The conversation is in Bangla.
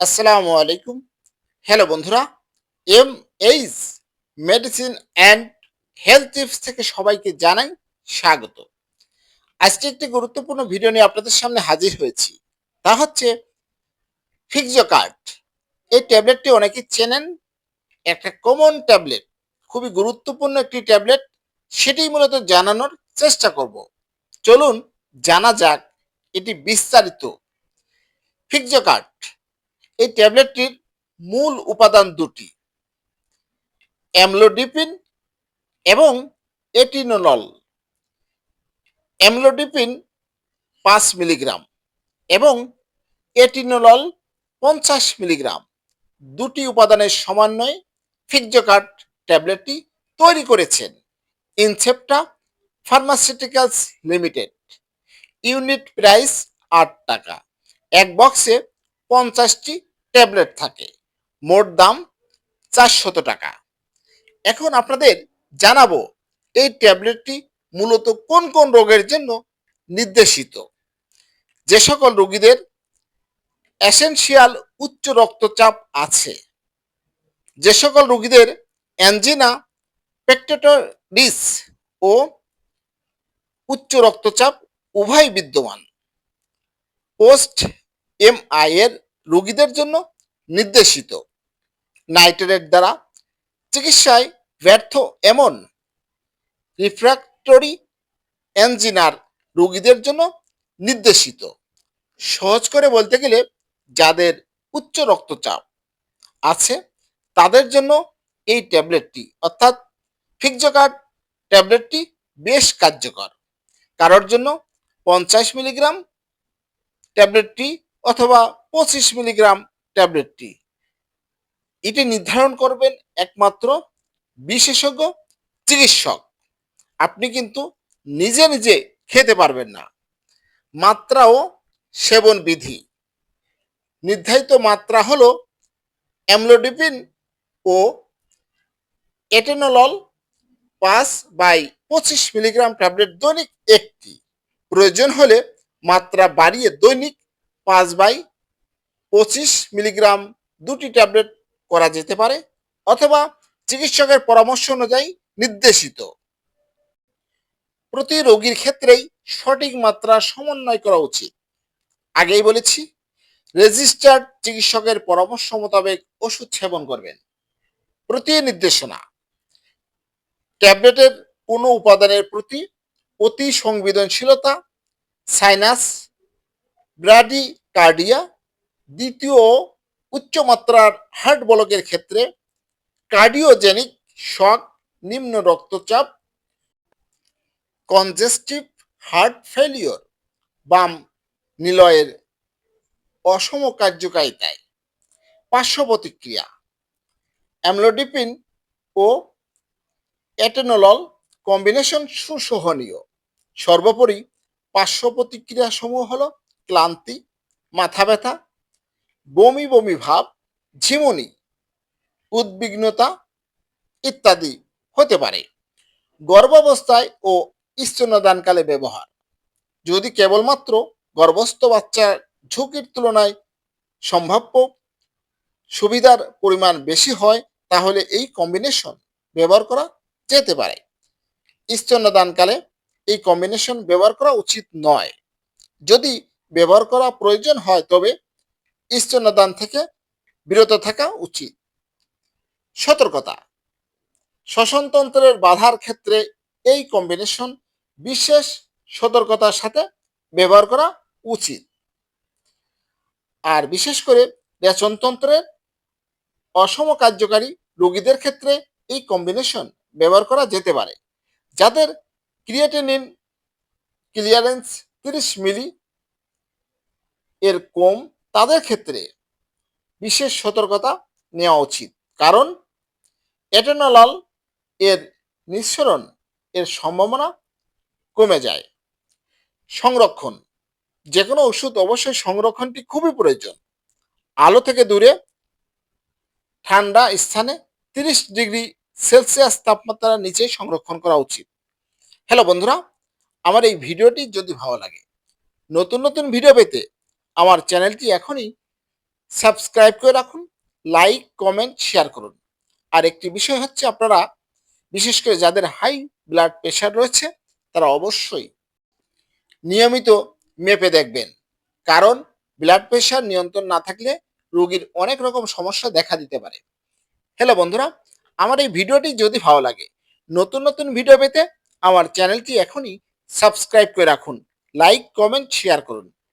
আসসালামু আলাইকুম। হ্যালো বন্ধুরা M H medicine and health tips থেকে সবাইকে জানাই স্বাগত। আজকে একটি গুরুত্বপূর্ণ ভিডিও নিয়ে আপনাদের সামনে হাজির হয়েছি। তা হচ্ছে ফিক্সো কার্ড এই ট্যাবলেটটি অনেকেই চেনেন। একটা কমন ট্যাবলেট খুবই গুরুত্বপূর্ণ একটি ট্যাবলেট সেটি মূলত জানানোর চেষ্টা করব। চলুন জানা যাক এটি বিস্তারিত। ফিক্সো কার্ড এই ট্যাবলেটটির মূল উপাদান দুটি, অ্যামলোডিপিন এবং এটিনোনল। অ্যামলোডিপিন পাঁচ মিলিগ্রাম এবং এটিনোনল পঞ্চাশ মিলিগ্রাম দুটি উপাদানের সমন্বয়ে ফিক্সোকার্ট ট্যাবলেটটি তৈরি করেছেন Incepta pharmaceuticals limited. Unit price আট টাকা। এক বক্সে পঞ্চাশটি ট্যাবলেট থাকে। মোট দাম চারশত টাকা। এখন আপনাদের জানাব, এই ট্যাবলেটটি মূলত কোন কোন রোগের জন্য নির্দেশিত? যে সকল রোগীদের অ্যাসেনশিয়াল উচ্চ রক্তচাপ আছে। যে সকল রোগীদের অ্যাঞ্জিনা পেক্টেটোরিস ও উচ্চ রক্তচাপ উভয় বিদ্যমান। পোস্ট এমআই এর রোগীদের জন্য নির্দেশিত। নাইট্রেট দ্বারা চিকিৎসায় ব্যর্থ এমন রিফ্র্যাক্টরি এনজিনার রোগীদের জন্য নির্দেশিত। সহজ করে বলতে গেলে যাদের উচ্চ রক্তচাপ আছে, তাদের জন্য এই ট্যাবলেটটি, অর্থাৎ ফিক্সোকার্ড ট্যাবলেটটি বেশ কার্যকর। কারোর জন্য পঞ্চাশ মিলিগ্রাম ট্যাবলেটটি অথবা পঁচিশ মিলিগ্রাম ট্যাবলেটটি। এটি নির্ধারণ করবেন একমাত্র বিশেষজ্ঞ চিকিৎসক। আপনি কিন্তু নিজে নিজে খেতে পারবেন না। মাত্রা ও সেবন বিধি। নির্ধারিত মাত্রা হলো অ্যামলোডিপিন ও এটেনলল পাঁচ বাই পঁচিশ মিলিগ্রাম ট্যাবলেট দৈনিক একটি। প্রয়োজন হলে মাত্রা বাড়িয়ে দৈনিক পাঁচ বাই পঁচিশ মিলিগ্রাম দুটি ট্যাবলেট করা যেতে পারে অথবা চিকিৎসকের পরামর্শ অনুযায়ী নির্দেশিত। প্রতি রোগীর ক্ষেত্রেই সঠিক মাত্রা সমন্বয় করা উচিত। আগেই বলেছি, রেজিস্টার্ড চিকিৎসকের পরামর্শ মোতাবেক ওষুধ সেবন করবেন। প্রতি নির্দেশনা, ট্যাবলেটের কোনো উপাদানের প্রতি অতি সংবেদনশীলতা, সাইনাস ব্রাডিকার্ডিয়া দ্বিতীয় উচ্চমাত্রার হার্ট বলকের ক্ষেত্রে কার্ডিওজেনিক শক, নিম্ন রক্তচাপ, কনজেস্টিভ হার্ট ফেলিওর, বাম নিলয়ের অসম কার্যকারিতায়। পার্শ্ব প্রতিক্রিয়া, অ্যামলোডিপিন ও এটেনোলল কম্বিনেশন সুসহনীয়। সর্বোপরি পার্শ্ব প্রতিক্রিয়া সমূহ হলো ক্লান্তি, মাথা ব্যথা, বমি বমি ভাব, ঝিমুনি, উদ্বিগ্নতা ইত্যাদি হতে পারে। গর্ভাবস্থায় ও স্তন্যদানকালে ব্যবহার। যদি কেবলমাত্র গর্ভস্থ বাচ্চার ঝুঁকির তুলনায় সম্ভাব্য সুবিধার পরিমাণ বেশি হয়, তাহলে এই কম্বিনেশন ব্যবহার করা যেতে পারে। স্তন্যদানকালে এই কম্বিনেশন ব্যবহার করা উচিত নয়। যদি ব্যবহার করা প্রয়োজন হয়, তবে স্তন্যদান থেকে বিরত থাকা উচিত। সতর্কতা। শ্বসনতন্ত্রের বাধার ক্ষেত্রে এই কম্বিনেশন বিশেষ সতর্কতার সাথে ব্যবহার করা উচিত। আর বিশেষ করে রেচনতন্ত্রের অসম কার্যকারী রোগীদের ক্ষেত্রে এই কম্বিনেশন ব্যবহার করা যেতে পারে, যাদের ক্রিয়েটিনিন ক্লিয়ারেন্স তিরিশ মিলি এর কম তাদের ক্ষেত্রে বিশেষ সতর্কতা নেওয়া উচিত। কারণ এটেনলাল এর নিঃসরণ এর সম্ভাবনা কমে যায়। সংরক্ষণ যে কোনো ওষুধ অবশ্যই সংরক্ষণটি খুবই প্রয়োজন। আলো থেকে দূরে, ঠান্ডা স্থানে তিরিশ ডিগ্রি সেলসিয়াস তাপমাত্রার নিচে সংরক্ষণ করা উচিত। হ্যালো বন্ধুরা, আমার এই ভিডিওটি যদি ভালো লাগে, নতুন নতুন ভিডিও পেতে আমার চ্যানেলটি এখনই সাবস্ক্রাইব করে রাখুন, লাইক, কমেন্ট, শেয়ার করুন। আর একটি বিষয় হচ্ছে আপনারা, বিশেষ করে যাদের হাই ব্লাড প্রেশার রয়েছে, তারা অবশ্যই নিয়মিত মেপে দেখবেন। কারণ ব্লাড প্রেশার নিয়ন্ত্রণ না থাকলে রোগীর অনেক রকম সমস্যা দেখা দিতে পারে। হ্যালো বন্ধুরা, আমার এই ভিডিওটি যদি ভালো লাগে, নতুন নতুন ভিডিও পেতে আমার চ্যানেলটি এখনই সাবস্ক্রাইব করে রাখুন, লাইক, কমেন্ট, শেয়ার করুন।